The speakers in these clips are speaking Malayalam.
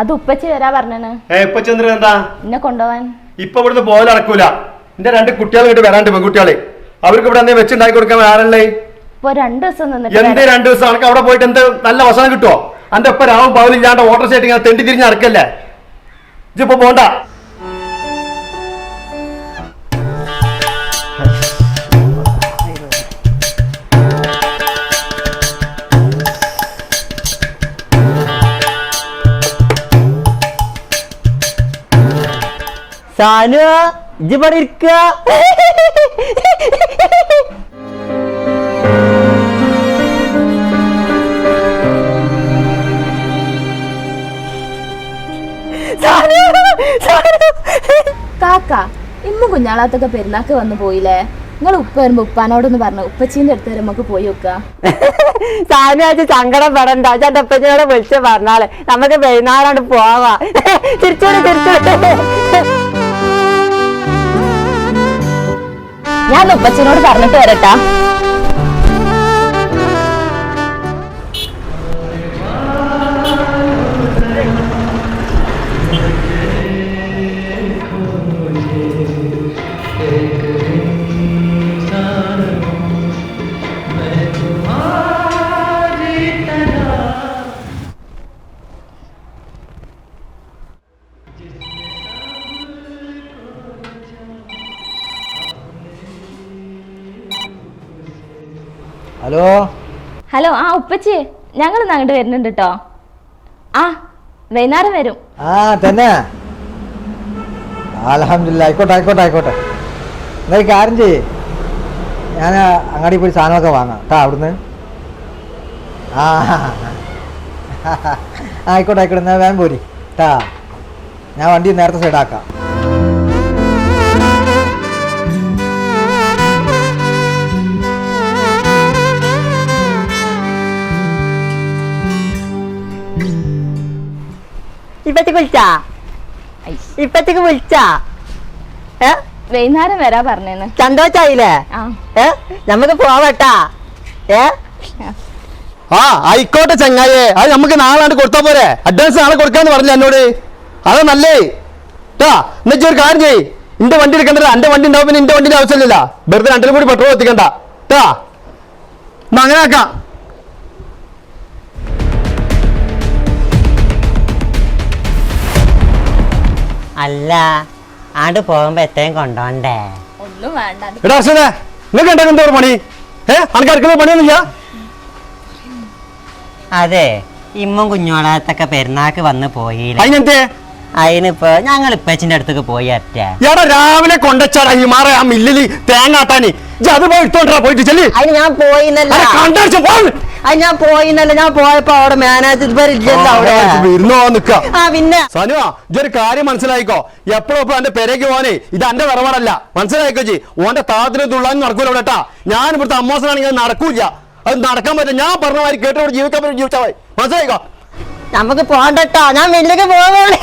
അത് ഉപ്പച്ചി വരാ പറഞ്ഞു എന്താ? എന്നെ കൊണ്ടുപോവാൻ. ഇപ്പൊ ഇവിടുന്ന് പോകൽ നടക്കൂല. എന്റെ രണ്ട് കുട്ടികൾ ഇങ്ങോട്ട് വരാണ്ട് പെൺകുട്ടികളെ. അവർക്ക് ഇവിടെ എന്തെങ്കിലും വെച്ചുണ്ടാക്കി കൊടുക്കാൻ ആരല്ലേ? ഇപ്പൊ രണ്ടു ദിവസം നിന്നിട്ട് എന്ത്. രണ്ടു ദിവസം? അനക്ക് അവിടെ പോയിട്ട് എന്ത് നല്ല ഭക്ഷണം കിട്ടുമോ അന്റെ ഒപ്പം രാവും പകലില്ലാണ്ട് ഓട്ടർ സൈറ്റ് ഇങ്ങനെ തെണ്ടി തിരിഞ്ഞ് നടക്കല്ലേ? ഇതിപ്പോ പോണ്ട. സാനു ഇജ്ജ് ഇവിടെ ഇരിക്ക കാക്ക ഇമ്മ കുഞ്ഞാളാത്തൊക്കെ പെരുന്നാക്ക് വന്നു പോയില്ലേ? നിങ്ങൾ ഉപ്പ വരുമ്പോ ഉപ്പാനോടൊന്ന് പറഞ്ഞു. ഉപ്പച്ചീന്റെ അടുത്ത് നമുക്ക് പോയി വെക്ക സാനു അച്ഛൻ സങ്കടം പെടണ്ട. അച്ഛൻ അപ്പച്ചനോട് വിളിച്ച് പറഞ്ഞാൽ നമുക്ക് പെരുന്നാളോട് പോവാ. തിരിച്ചോട് തിരിച്ചോട്. ഞാൻ ഉപ്പച്ചനോട് പറഞ്ഞിട്ട് വരട്ടാ. ഹലോ? ഹലോ ആ ഉപ്പച്ചി ഞങ്ങൾ അങ്ങോട്ട് വരുന്നുണ്ട് കേട്ടോ ആ വൈകുന്നേരം വരും. ആ തന്നെ. അലഹമില്ല ആയിക്കോട്ടെ ആയിക്കോട്ടെ ആയിക്കോട്ടെ. എന്നാ ഒരു കാര്യം ചെയ്യേ. ഞാൻ അങ്ങാടി പോയി സാധനമൊക്കെ വാങ്ങാം. കേട്ടോ അവിടുന്ന്. ആ ആയിക്കോട്ടെ ആയിക്കോട്ടെ എന്നാൽ വേഗം പോരി. കേട്ടാ ഞാൻ വണ്ടി നേരത്തെ സൈഡാക്കാം. ഇപ്പച്ചക്ക് വിളിച്ചാ? ഇപ്പത്തേക്ക് വിളിച്ചാ? ഏ? വൈകുന്നേരം വരാ പറഞ്ഞേന്ന്. സന്തോഷായില്ലേ? ആ. ഏ? നമുക്ക് പോവട്ടാ. ഏ? ആ ആയിക്കോട്ടെ ചങ്ങായേ. അത് നമുക്ക് നാളാണ്ട് കൊടുത്താ പോരെ. അഡ്വാൻസ് നാളെ കൊടുക്കാന്ന് പറഞ്ഞു എന്നോട്? അതാ നല്ലേ? ട്ടാ എന്നുവെച്ചാ ഒരു കാര്യം ചെയ്യ്. എന്റെ വണ്ടി എടുക്കണ്ടല്ല. എന്റെ വണ്ടി ഉണ്ടാവും പിന്നെ എന്റെ വണ്ടിന്റെ ആവശ്യമില്ല വെറുതെ രണ്ടിലും കൂടി പെട്രോൾ എത്തിക്കണ്ട ട്ടാ എന്നാ അങ്ങനെ ആക്കാം. അല്ല ആണ്ട് പോകുമ്പോ എത്രയും കൊണ്ടോണ്ടേ. ഒന്നും വേണ്ട. എടാ അർഷദേ നിങ്ങൾക്ക് ഉണ്ടാക്കുന്ന ഒരു പണി? ഏ അനക്ക് അടുക്കള പണിയൊന്നുമില്ല? അതെ ഇമ്മും കുഞ്ഞോളാത്തൊക്കെ പെരുന്നാക്ക് വന്ന് പോയില്ലേ. അതിനെന്തേ? അതിനിപ്പോ ഞങ്ങൾ ഇപ്പച്ചിന്റെ അടുത്തൊക്കെ പോയി അറ്റാ. എടാ രാവിലെ കൊണ്ടച്ചാടാ ഈ മാറ ആ മില്ലിൽ തേങ്ങ ആട്ടാനി. ഇജ്ജ് അത് പോയി ഇട്ടോണ്ടാ പോയിട്ട് ചെല്ലി. അതിന് ഞാൻ പോയിന്നല്ല. കണ്ടടിച്ച പോ. അത് ഞാൻ പോയിന്നല്ല ഞാൻ പോയപ്പോ അവിടെ മാനേജർ അവിടെ? വരുന്നോ നിക്ക. ആ പിന്നെ. സനുവാ ഇതൊരു കാര്യം മനസ്സിലായിക്കോ? എപ്പോഴും ഇപ്പൊ എന്റെ പെരേക്ക് പോവാനേ ഇത് എന്റെ വറവാടല്ല മനസ്സിലായിക്കോ ജി ഓന്റെ താത്തിന് തുള്ളാൻ നടക്കൂല ഇവിടെ ഞാൻ ഇവിടുത്തെ അമ്മോസനാണെങ്കിൽ നടക്കൂല അത് നടക്കാൻ പറ്റില്ല. ഞാൻ പറഞ്ഞ മാതിരി കേട്ടോട് ജീവിക്കാൻ പറ്റും ജീവിച്ചാ മതി. മനസ്സിലായിക്കോ? നമുക്ക് പോണ്ടട്ടോ ഞാൻ മില്ലിലേക്ക് പോവുകയാണ്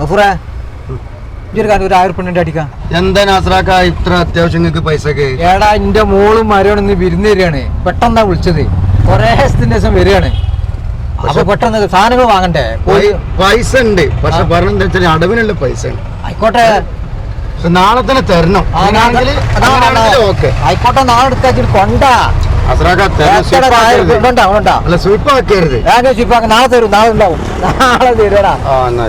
ഗഫൂറേ ഈ ഒരു കാര്യം ഒരു ആയിരം പെണ്ണിന്റെ അടിക്കാം. എന്താ നാസറാക്ക ഇത്ര അത്യാവശ്യം നിങ്ങൾക്ക് പൈസക്ക്? ഏടാ എന്റെ മോളും മരവും ഇന്ന് വിരുന്ന് തരികയാണ് പെട്ടെന്നാ വിളിച്ചത്. കൊറേ ദിവസത്തിന്റെ ദിവസം വരികയാണ്. അപ്പൊ പെട്ടെന്ന് സാധനങ്ങൾ വാങ്ങണ്ടേ? പൈസ ഉണ്ട്. പക്ഷെ പറഞ്ഞെന്താ വെച്ചാൽ അടവിനുള്ള പൈസ ഉണ്ട്. ആയിക്കോട്ടെ. നാളെ തന്നെ തരണം. ആയിക്കോട്ടെ നാളെ എടുക്കാച്ചിട്ട് കൊണ്ടാ. അല്ല സ്വീപ്പ് ആക്കരുത് ഞാൻ ചിപ്പാക്ക് നാളെ തരും നാളെ ഉണ്ടാവും. നാളെ തരുടാ ആ എന്നാ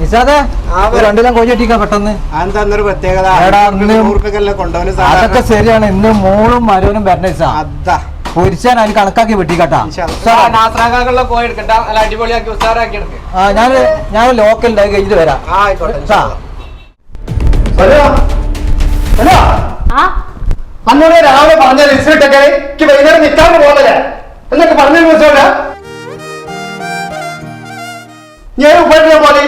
നിസാദേ രണ്ടിലും കൊഞ്ഞിട്ടിക്കാ പെട്ടെന്ന്. അതെന്താ പ്രത്യേകത? എടാ, ഇന്ന് നൂറുപ്യക്കല്ലേ കൊണ്ടുപോകുന്ന അതൊക്കെ ശരിയാണ്. ഇന്ന് മോളും മരവനും വരണ അതാ. പൊരിച്ചാൻ അതിന് കണക്കാക്കി വെട്ടിക്കാട്ടാ. നാസ്രാക്കാക്കുള്ള കോഴി എടുക്കണ്ട. നല്ല അടിപൊളിയാക്കി ഉസാറാക്കി ആ ഞാൻ ഞാൻ ലോക്കൽ ഉണ്ടായി കഴിഞ്ഞിട്ട് വരാം. ആ ആയിക്കോട്ടെ ട്ടാ. ആ? അന്നോട് രാവിലെ പറഞ്ഞ റിസൾട്ടൊക്കെ എനിക്ക് വൈകുന്നേരം നിൽക്കാൻ പോകുന്നില്ല? എന്നൊക്കെ പറഞ്ഞു ദിവസമല്ല ഞാൻ ഉപയോഗിക്കാൻ പോലെ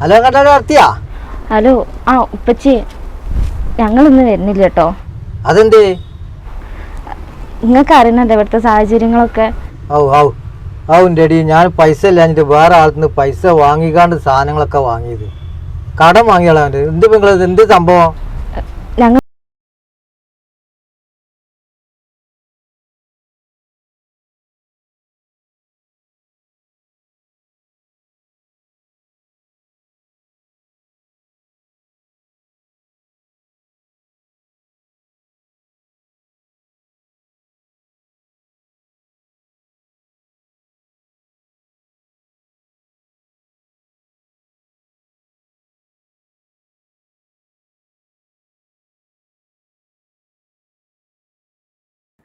ഹലോ കണ്ടാ നടത്തിയാ ഹലോ ആ ഉപ്പച്ചി ഞങ്ങളൊന്നും വരുന്നില്ല കേട്ടോ അതെന്തേ? നിങ്ങൾക്ക് അറിയുന്നുണ്ട് ഇവിടുത്തെ സാഹചര്യങ്ങളൊക്കെ? ഔ ഔ ഔ ഞാൻ പൈസ ഇല്ലാഞ്ഞിട്ട് വേറെ ആൾന്ന് പൈസ വാങ്ങിക്കാണ്ട് സാധനങ്ങളൊക്കെ വാങ്ങിയത്. കടം വാങ്ങിയാളാണ്ട് എന്ത് നിങ്ങൾ എന്ത് സംഭവം?